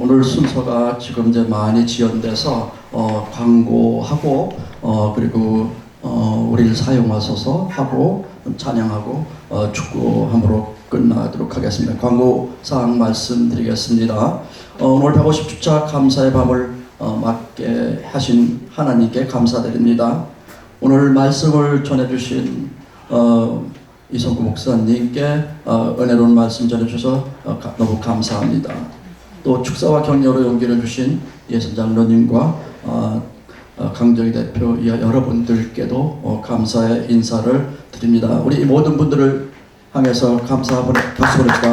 오늘 순서가 지금 이제 많이 지연돼서 어, 광고하고 어, 그리고 어, 우리를 사용하셔서 하고 찬양하고 어, 축구함으로 끝나도록 하겠습니다. 광고 사항 말씀드리겠습니다. 어, 오늘 150주차 감사의 밤을 어, 맞게 하신 하나님께 감사드립니다. 오늘 말씀을 전해주신 어, 이성구 목사님께 어, 은혜로운 말씀 전해주셔서 어, 가- 너무 감사합니다. 또 축사와 격려로 용기를 주신 예선장로님과 어, 어, 강정희 대표 이 여러분들께도 어, 감사의 인사를 드립니다. 우리 이 모든 분들을 향해서 감사 보내 박수 보냅시다.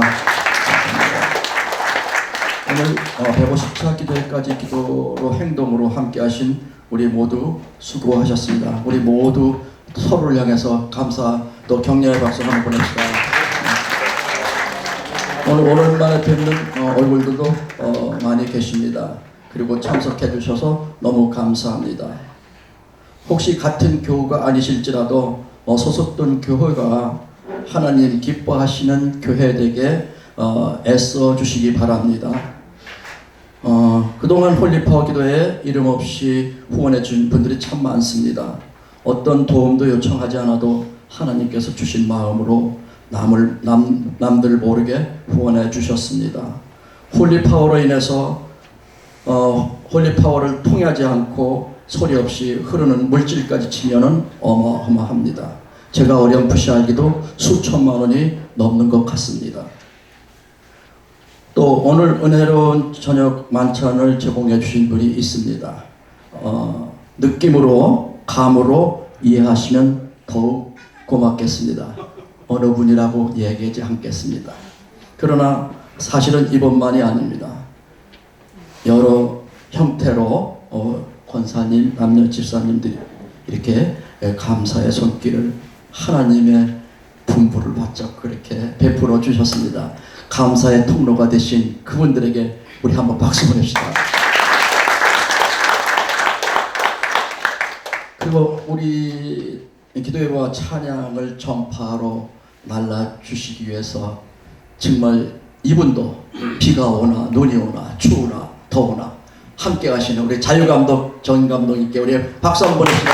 오늘 어, 150차 기도회까지 기도로 행동으로 함께 하신 우리 모두 수고하셨습니다. 우리 모두 서로를 향해서 감사 또 격려의 박수 한번 보냅시다. 오늘 오랜만에 뵙는 어, 얼굴들도 어, 많이 계십니다. 그리고 참석해 주셔서 너무 감사합니다. 혹시 같은 교우가 아니실지라도 어, 소속된 교회가 하나님 기뻐하시는 교회 되게 어, 애써 주시기 바랍니다. 어, 그동안 홀리파워 기도에 이름 없이 후원해 준 분들이 참 많습니다. 어떤 도움도 요청하지 않아도 하나님께서 주신 마음으로 남을 남 남들 모르게 후원해 주셨습니다. 홀리파워로 인해서 어, 홀리파워를 통하지 않고 소리 없이 흐르는 물질까지 치면은 어마어마합니다. 제가 어렴풋이 알기도 수천만 원이 넘는 것 같습니다. 또 오늘 은혜로운 저녁 만찬을 제공해 주신 분이 있습니다. 어, 느낌으로 감으로 이해하시면 더욱 고맙겠습니다. 어느 분이라고 얘기하지 않겠습니다. 그러나 사실은 이것만이 아닙니다. 여러 형태로 어, 권사님, 남녀 집사님들이 이렇게 에, 감사의 손길을 하나님의 분부를 바짝 그렇게 베풀어 주셨습니다. 감사의 통로가 되신 그분들에게 우리 한번 박수 보냅시다. 그리고 우리 기도회와 찬양을 전파로 날라 주시기 위해서 정말 이분도 비가 오나 눈이 오나 추우나 더우나 함께 하시는 우리 자유감독 정 감독님께 우리 박수 한번 보냅시다.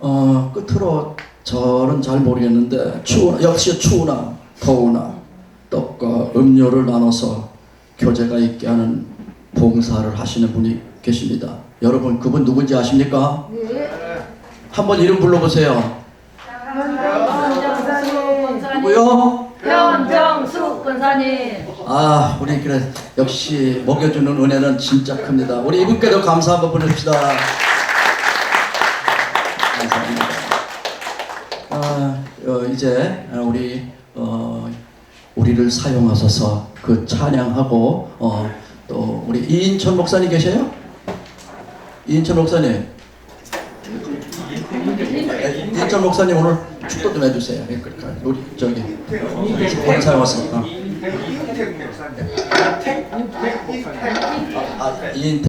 어 끝으로 저는 잘 모르겠는데 추우나 역시 추우나 더우나 떡과 음료를 나눠서 교제가 있게 하는 봉사를 하시는 분이 계십니다. 여러분 그분 누군지 아십니까? 한번 이름 불러보세요. 누구요? 현정숙 권사님 아, 우리 그래 역시 먹여주는 은혜는 진짜 큽니다. 우리 이분께도 감사 한번 보냅시다. 감사합니다. 아, 어, 이제 우리 어, 우리를 사용하셔서 그 찬양하고 어, 또 우리 이인천 목사님 계세요? 이인천 목사님. 이인천 목사님 오늘 축도 좀 해주세요. 우리 저기 오늘 사용하셨습니다. 아, 이인태